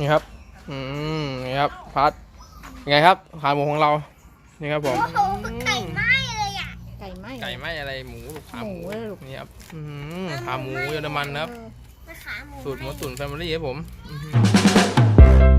นี่ครับ อืม นี่ครับพัดยังไงครับขาหมูของเรา นี่ครับผมโอ้โหไก่ไหม้เลยอะ ไก่ไหมไก่ไหมอะไรหมูลูกขาหมูหมูเลยลูกนี่ครับอืมขาหมูเยอรมันนะครับมาขาหมูสูตรหมูตุ๋นแฟมิลี่ครับผมอื้อหือ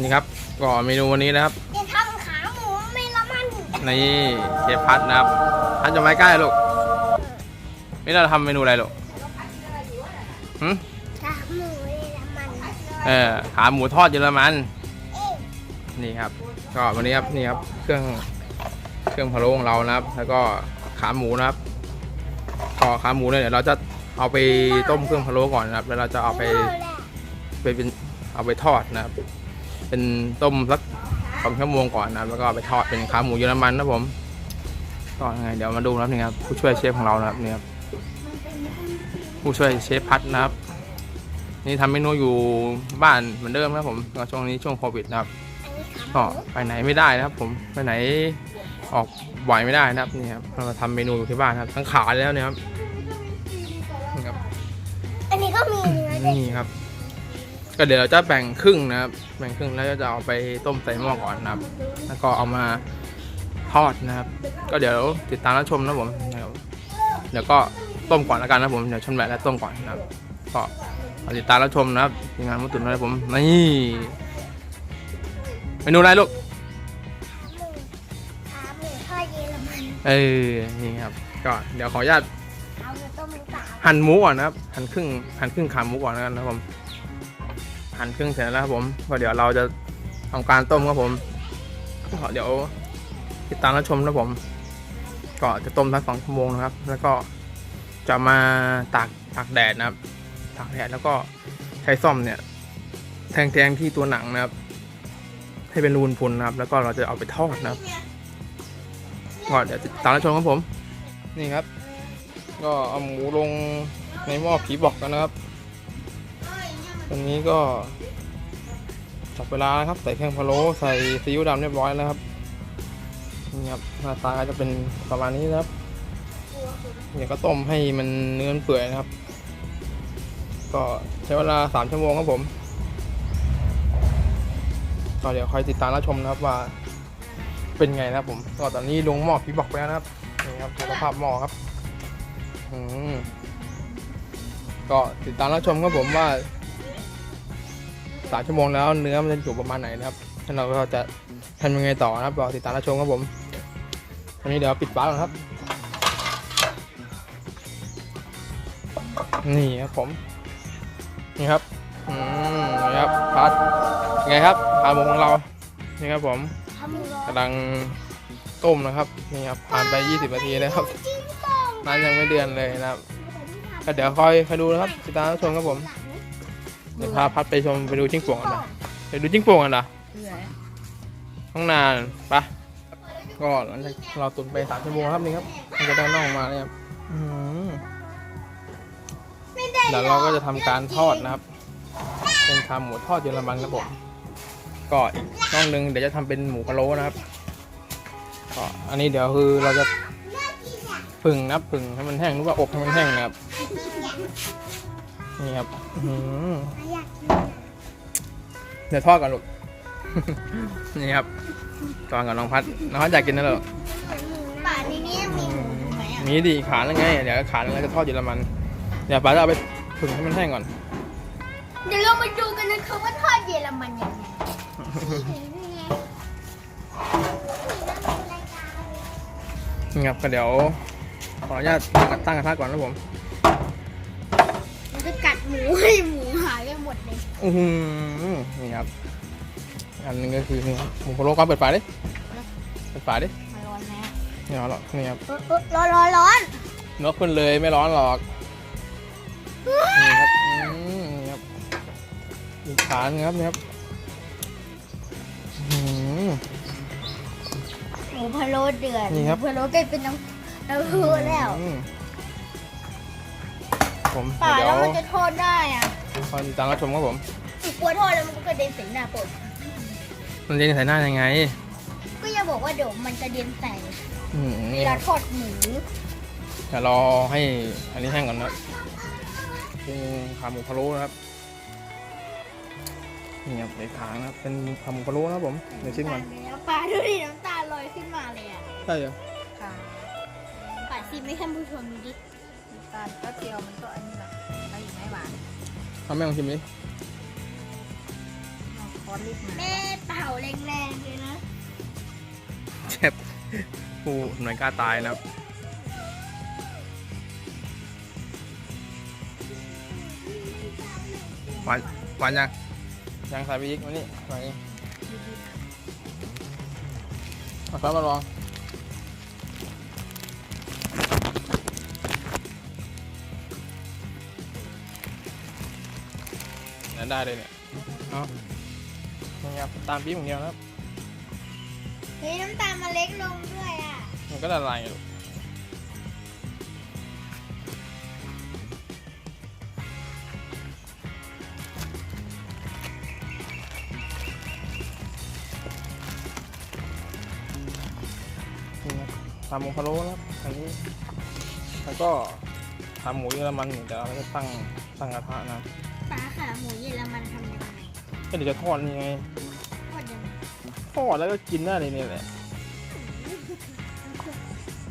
นี่ครับก็เมนูวันนี้นะครับจะทำขาหมูไม่ละมันนี่เชฟพัดนะครับพัดจะไม้ใกล้ลูกนี่เราทำเมนูอะไรลูกหืมขาหมูไม่ละมันเออขาหมูทอดเยอรมันเอ๊ะนี่ครับ ก็วันนี้ครับนี่ครับเครื่องเครื่องพะโล้ของเรานะครับ แล้วก็ขาหมูนะครับก็ขาหมูเนี่ยเดี๋ยวเราจะเอาไปต้มเครื่องพะโล้ก่อนนะครับ แล้วเราจะเอาไปโแหละไปเป็นเอาไปทอดนะครับ เป็นต้มสักสองชั่วโมงก่อนนะครับแล้วก็เอาไปทอดเป็นขาหมูเยอรมันนะครับผมก็ยังไงเดี๋ยวมาดูนะครับนี่ครับผู้ช่วยเชฟของเรานะครับนี่ครับผู้ช่วยเชฟพัดนะครับ นี่ทำเมนูอยู่บ้านเหมือนเดิมนะครับผมก็ช่วงนี้ช่วงโควิดนะครับอันนี้ขาหก็มูไปไหนไม่ได้นะครับ ผมไปไหนออกบ่อยไม่ได้นะครับนี่ครับเรามาทำเมนูอยู่ที่บ้านครับทั้งขาแล้วเนี่ยครับนี่ครับอันนี้ก็มีเนื้อด้วยนี่ครับ ก็เดี๋ยวเราจะแบ่งครึ่งนะครับ แบ่งครึ่งแล้วก็จะเอาไปต้มใส่หม้อก่อนนะครับ แล้วก็เอามาทอดนะครับ ก็เดี๋ยวติดตามรับชมนะผมเดี๋ยวเดี๋ยวก็ต้มก่อนแล้วกันนะผมเดี๋ยวชนแบะแล้วต้มก่อนนะครับก็เอาติดตามรับชมนะครับทีมงานมุตุนนะครับผมนี่เมนูอะไรลูกขาหมูทอดเยอรมันเออนี่ครับ ก็เดี๋ยวขออนุญาตเอาไปต้มเป็นสาวหั่นหมูก่อนนะครับ หั่นครึ่งหั่นครึ่งขาหมูก่อนแล้วกันนะครับผม หั่นครึ่งเสร็จแล้วครับผม ก็เดี๋ยวเราจะทำการต้มครับผมก็เดี๋ยวติดตามรับชมนะครับผม ก็จะต้มทั้งสองชั่วโมงนะครับ แล้วก็จะมาตากตากแดดนะครับ ตากแดดแล้วก็ใช้ซ่อมเนี่ย แทงแทงที่ตัวหนังนะครับ ให้เป็นรูนพุนนะครับ แล้วก็เราจะเอาไปทอดนะครับก็เดี๋ยวติดตามรับชมครับผม นี่ครับ ก็เอาหมูลงในหม้อผีบอกกันนะครับ ตอนนี้ก็จับเวลาครับ ใส่เครื่องพะโล้ใส่ซีอิ๊วดำเรียบร้อยแล้วครับนี่ครับหน้าตาจะเป็นประมาณนี้นะครับเดี๋ยวก็ต้มให้มันเนื้อเปื่อยนะครับ ก็ใช้เวลาสามชั่วโมงครับผมก็เดี๋ยวคอยติดตามรับชมนะครับว่าเป็นไงนะครับผมก็ตอนนี้ลงหม้อผีบอกไปแล้วนะครับนี่ครับสภาพหม้อครับอืมก็ติดตามรับชมครับผมว่า สามชั่วโมงแล้วเนื้อมันจะอยู่ประมาณไหนนะครับแล้วเราก็จะทำยังไงต่อนะครับรอติดตามรับชมครับผมวันนี้เดี๋ยวปิดฝาก่อนครับ นี่ครับผม นี่ครับอืมนี่ครับพัดไงครับขาหมูของเรา นี่ครับผมทำมือร้อนกำลังต้มนะครับ นี่ครับผ่านไป 20 นาทีแล้วครับจิ้งโป่งน้ำยังไม่เดือนเลยนะครับก็เดี๋ยวคอยคอยดูนะครับติดตามรับชมครับผม เดี๋ยวพาพัดไปชมไปดูจิ้งโป่งกันนะไปดูจิ้งโป่งกันนะห้องนานปะก็หลังจากเราตุนไปสามชั่วโมงครับนี่ครับ มันจะได้น่องมาเลยครับเดี๋ยวเราก็จะทำการทอดนะครับ เป็นขาหมูทอดเยอรมันครับผมก็อีกน่องหนึงเดี๋ยวจะทำเป็นหมูพะโล้นะครับก็อันนี้เดี๋ยวคือเราจะผึ่งนะผึ่งให้มันแห้งหรือว่าอบให้มันแห้งนะครับ นี่ครับอื้อหืออยากกินเดี๋ยวทอดก่อนลูก นี่ครับตอนกับน้องพัดน้องพัดอยากกินนะเหรอป่านนี้เนี่ยมีหมูอยู่ไหมอะมีดีขาแล้วไงเดี๋ยวขาแล้วจะทอดเยอรมันเดี๋ยวป้าจะเอาไปผึ่งให้มันแห้งก่อน เดี๋ยวเรามาดูกันนะคะว่าทอดเยอรมันยังไงนี่ครับก็เดี๋ยวขออนุญาตตั้งกระทะก่อนนะผมมัน จะกัดหมูให้หมูหายไปหมดเลยอือหือนี่ครับ อันหนึงก็คือนี่ครับหมูพะโล้ก็เปิดฝาดิ เปิดฝาดิมันร้อนไหมไม่ร้อนหรอกนี่ครับเออเออร้อนร้อนร้อนนกขึ้นเลยไม่ร้อนหรอก นี่ครับอืมนี่ครับอีกขาหนึงครับนี่ครับอื้อหือ หมูพะโล้เดือดนี่ครับ หมูพะโล้กลายเป็นน้ำน้ำพุแล้ว อืม ผมป่าเดี๋ยแล้ววมันจะทอดได้อะคอยติดตามรับชมครับผมหนูกลัวทอดแล้วมันก็กระเด็นใส่หน้าผมมันเรียนใส่หน้ายังไงก็อย่าบอกว่าเดี๋ยวมันกระเด็นใส่อืมเวนี่คลารับทอดหมูเดี๋ยวรอให้อันนี้แห้งก่อนนะครับเป็นขาหมูพะโล้นะครับนี่ครับในขางนะครับเป็นขาหมูพะโล้นะครับผมเดี๋ยวชิมก่อนปลาดูดิน้ำตาลอยขึ้นมาเลยอะใช่เหรอค่ะปลาซิมให้ท่านผู้ชมดูดิ น้ำตาลก็เจียวมันก็อันนี้แหละแล้วอยู่ไม่หวานทำแม่ลองชิมดิเอาคอนลิปมาแม่เป่าแรงๆเลยนะเจ็บผู้หน่วยกล้าตายนะครับหวานหวานยังยังใส่ไปอีกมานี่ใส่อีกเอาซอสมาลอง นั่นได้เลยเนี่ยเอานี่ครับตามปี๊บอย่างเดียวนะครับเฮ้ยน้ำตาลมาเล็กลงด้วยอะ มันก็ละลายไงลูกนี่ครับทำหมูพะโล้นะครับอันนี้แล้วก็ทำหมูเยอรมันเดี๋ยวเราจะตั้งตั้งกระทะนะ ปลาขาหมูเยอรมันทำยังไงก็เดี๋ยวจะทอดนี่ไง ทอดยังไงทอดแล้วก็กินได้เลยเนี่ยแหละ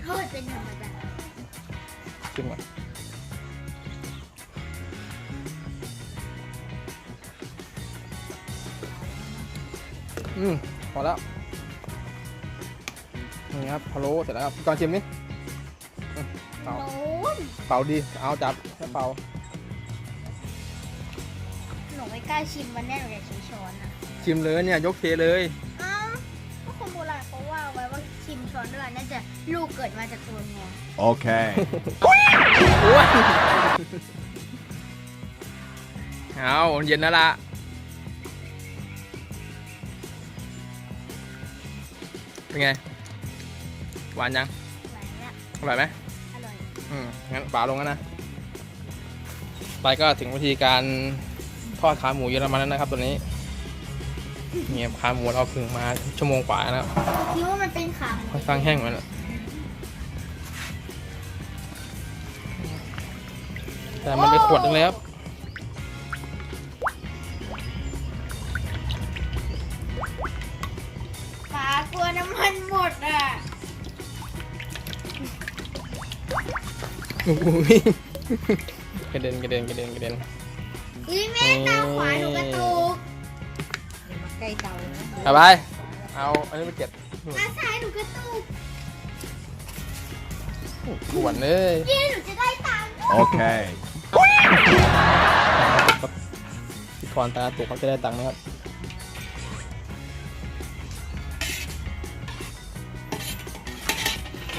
ทอดเป็นธรรมดาชิมก่อนอืมพอแล้วนี่ครับพะโล้เสร็จแล้วครับก่อนชิมนี่อืมเป่าโน้นเป่าดี เอาจับแล้วเป่าห นูไม่กล้าชิมวันนี้หนูอยากใช้ช้อนอะชิมเลยเนี่ยยกเทเลยเอ้าก็คนโบราณเขาว่าไว้ว่าชิมช้อนด้วยน่าจะลูกเกิดมาจากตัวเมีย Okay. อ้วนเอาเย็นแล้วละเป็นไง หวานยังหวานละอร่อยไหมอร่อย อืมงั้นป่าลงกันนะไปก็ถึงวิธีการท อดขาหมูเยอรมันแล้วนะครับ ตัวนี้เนี่ยขาหมูเราพึ่งมาชั่วโมงกว่าแล้วคิดว่ามันเป็นขาหมูค่อนข้างแห้งไปแล้วแต่มันไปขวดหนึงเลยครับปลากลัวน้ำมันหมดอะโอ้ยกระเด็นกระเด็นกระเด็นกระเด็น อุ้ยแม่ตาขวาหนูกระตุกเดี๋ยวมาใกล้เตาเลยนะเอาไป เอาอันนี้ไปเก็บตาซ้ายหนูกระตุกขวดเลยเย้หนูจะได้ตังค์ Okay. พี่พรตาตุกเขาจะได้ตังค์นะครับ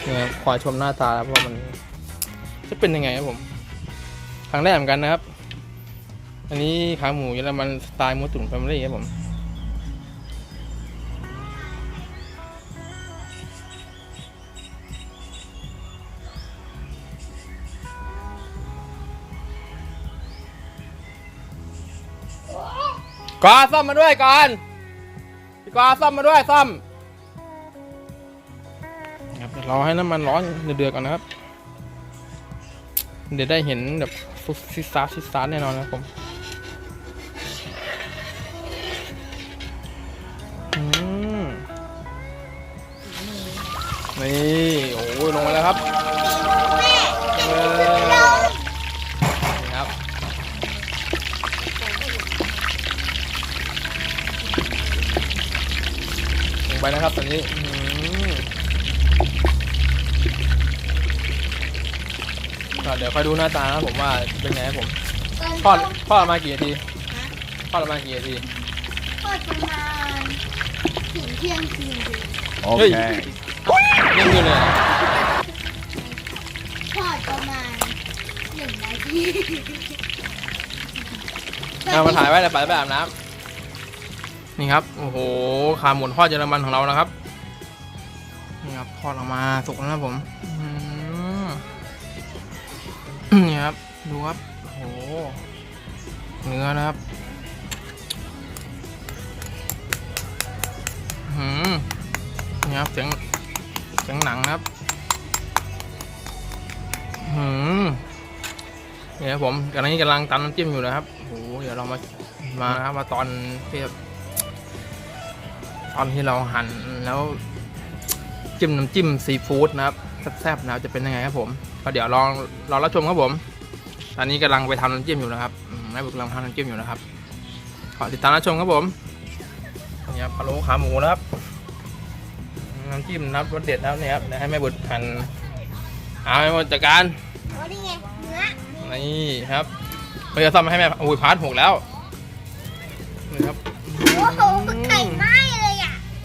เนี่ยคอยชมหน้าตาเพราะว่ามัน จะเป็นยังไงครับผม ครั้งแรกเหมือนกันนะครับ อันนี้ขาหมูเยอรมันสไตล์มูตุ่นแฟมิลี่ครับผม กอซ่อมมาด้วยก่อนพี่กอซ่อมมาด้วยซ่อมครับเดี๋ยวรอให้น้ำมันร้อนเดือดๆก่อนนะครับ เดี๋ยวได้เห็นแบบฟุตซิซาซิซาแน่นอนนะครับผม ไปนะครับตอนนี้อื้อหือก็เดี๋ยวค่อยดูหน้าตานะผมว่าเป็นไงครับผมทอดทอดมากี่นาทีทอดมากี่นาทีทอดประมาณที่ยงคืนเฮ้ย Okay. ยังอยู่เลยทอดประมาณหนึ่งนาทีเอามาถ่ายไว้แล้วไปไปอาบน้ำ นี่ครับ โอ้โห ขาหมูทอดเยอรมันของเรานะครับ นี่ครับทอดออกมาสุกแล้วนะผมนี่ครับ ดูครับ โอ้โห เนื้อนะครับหือนี่ครับเสียงเสียงหนังนะครับหือนี่ครับผมกำลังนี้กำลังตำน้ำจิ้มอยู่นะครับโอ้โห เดี๋ยวเรามา มานะครับ มาตอนที่แบบ ตอนที่เราหั่นแล้วจิ้มน้ำจิ้มซีฟู้ดนะครับแซ่บๆนะครับจะเป็นยังไงครับผมก็เดี๋ยวลองรอรับชมครับผมตอนนี้กำลังไปทำน้ำจิ้มอยู่นะครับแม่บุกกำลังทำน้ำจิ้มอยู่นะครับขอติดตามรับชมครับผมนี่ครับพะโล้ขาหมูนะครับน้ำจิ้มนับรสเด็ดนะครับเนี่ยครับเดี๋ยวให้แม่บุตรหั่นเอาให้หมดจัดการนี่ไงเนื้อนี่ครับเราจะซ่อมให้แม่อุ้ยพาร์ทหกแล้วนี่ครับโอ้โหไก่ไหม้เลยอ่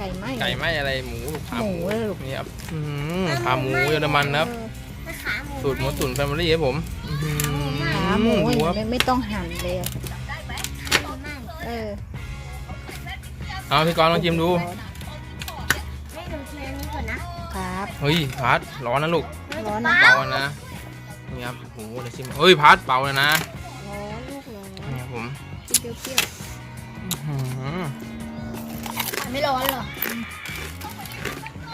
ไก่ไหมไก่ไหมอะไรหมูขาหมูเลยลูกนี่ครับอื้อหือขาหมูเยอรมันนะครับขาหมูสูตรหมูตุ๋นแฟมิลี่ครับผมอื้อหือขาหมูดูครับไม่ไม่ต้องหั่นเลยอะเออเอาพี่กรณ์ลองชิมดูให้ดูเนื้อนี้ก่อนนะครับเฮ้ยพาร์ทร้อนนะลูกร้อนนะเบานะนี่ครับโอ้โหเดี๋ยวชิมเฮ้ยพาร์ทเบาเลยนะร้อนลูกร้อนนี่ครับผมกินเปรี้ยวอื้อหือ ไม่ร้อนหรอ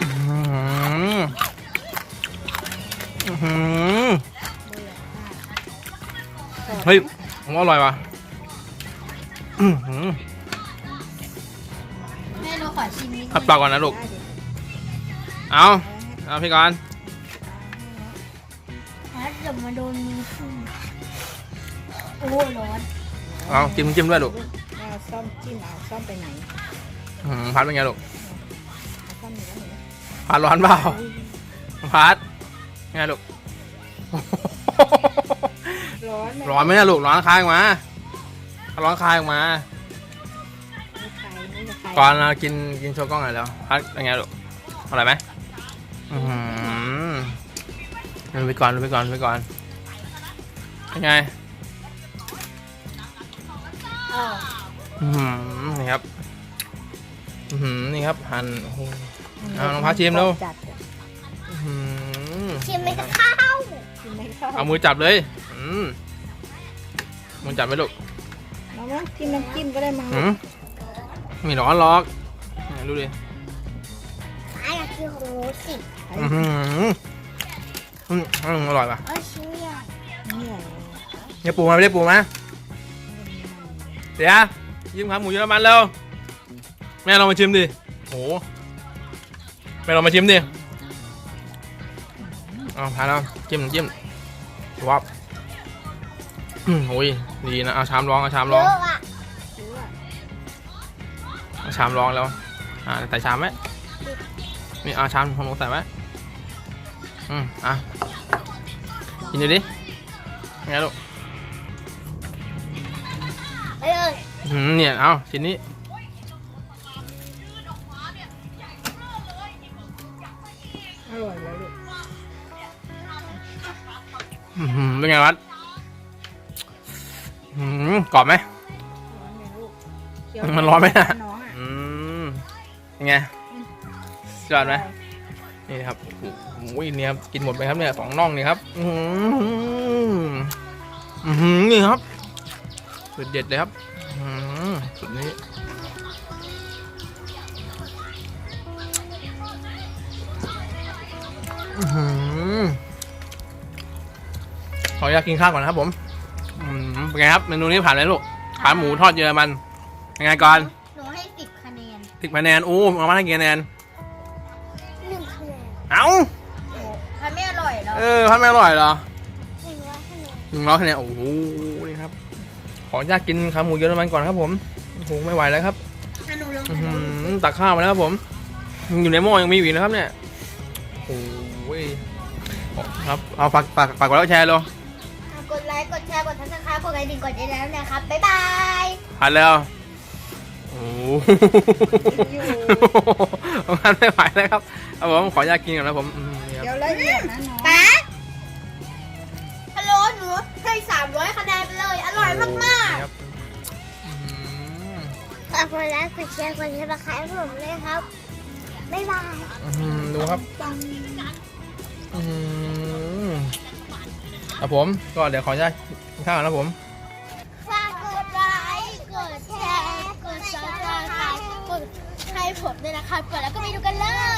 อื้อหืออื้อหือๆเลยอะเฮ้ยผมว่าอร่อยว่ะอื้อหือ แม่เราขอชิมนิดพัดปากก่อนนะลูกได้ดิเอาเอาพี่กรณ์ถ้าจะมาโดนมือขึ้นโอ้ร้อนเอาจิ้มจิ้มด้วยลูก เอาซ่อมจิ้มเอาซ่อมไปไหน อื้อหือพัดเป็นไงลูกเอาซ่อมอยู่แล้วเห็นไหมพัดร้อนเปล่าพัดไงลูก ร้อนไหมร้อนไหมเนี่ยลูกร้อนคายออกมา ร้อนคายออกมาไม่ใครไม่ใครก่อนเรากินกินโชว์กล้องหน่อยแล้วพัดเป็นไงลูกอร่อยไหมอือหือดูไปก่อนดูไปก่อนดูไปก่อนเป็นไงเอออือหือนี่ครับ อือหือนี่ครับหั่นโอ้โห เอาน้องพาชิมเร็วจัดอะอื้อหือชิมไม่เข้าวชิมไม่เข้าเอามือจับเลยอืมมือจับไหมลูกน้องว่าจิ้มน้ำจิ้มก็ได้มั้งอืมไม่ร้อนหรอกเนี่ยดูดิไอ้อยากกินของหนูสิอือหืออืมอืมอร่อยป่ะเออชิ้นใหญ่เนี่ยเนี่ยปูมาไม่ได้ปูมาเดี๋ยวยิ้มขาหมูเยอรมันเร็วแม่ลองมาชิมดิโหแม่ลองมาชิมดิเอาพาแล้วจิ้มจิ้มวับอืมโอ้ยดีนะเอาชามรองเอาชามเยรองอะอะรู้อะเอาชามรองแล้วอ่าใส่ชามไหมนี่เอาชามของหนูใส่ไหมอืมอะกินดูดิไงลูกเอ้ยอืมเนี่ยเอาชิ้นนี้ ร่อยแล้วลูกอื้อหือเป็นไงวัดอืมกรอบไหม ร้อนไหมลูกเคี้ยวมันร้อนไหมน่ะน้องอะอืมเป็นไงยอดไหมนี่ครับโอ้โหเนี่ยครับกินหมดไปครับเนี่ยสองน่องนี่ครับ อือหืออือหือนี่ครับสุดเด็ดเลยครับ อือสุดนี้ ขออยากกินข้าวก่อนนะครับผมอืมเป็นไงครับเมนูนี้ผ่านไหมลูกขาหมูทอดเยอรมันเป็นไงก่อนหนูให้สิบคะแนนสิบคะแนนโอ้เอามาให้กี่คะแนนหนึ่งคะแนนเอ้าถ้าไม่อร่อยเหรอเออพัดไม่อร่อยเหรอหนึ่งร้อยคะแนนหนึ่งร้อยคะแนนโอ้โหนี่ครับ ขออนุญาตกินขาหมูเยอรมันก่อนครับผมโอ้โหไม่ไหวแล้วครับถ้าหนูลองอื้อทหือตักข้าวมาแล้วครับผมยังอยู่ในหม้อยังมีอยู่อีกนะครับเนี่ยโอ้ โหครับเอาฝากฝากฝากกดไลค์กดแชร์เลยำกดไลค์ กดแชร์ กดทักทายกดกระดิ่งกดได้แล้วนะครับ บ๊ายบายผ่านแล้วโอ้โอ้ประมาณไม่ไหวแล้วครับเอาผมขออยากกินก่อนนะผมอืมนี่ครับเดี๋ยวละเอียดนะน้องป๊าฮัลโหลหนูให้สามร้อยคะแนนไปเลย อร่อยมากนี่ครับอืมๆฝากกดไลค์กดแชร์กดติดตามให้ผมเลยครับ บ๊ายบายอืมดูครับ อืมครับผมก็เดี๋ยวขออนุญาตกินข้าวนะผม ฝากกดไลค์กดแชร์ กดซับสไครต์กดให้ผมด้วยนะครับกดแล้วก็ไปดูกันเลย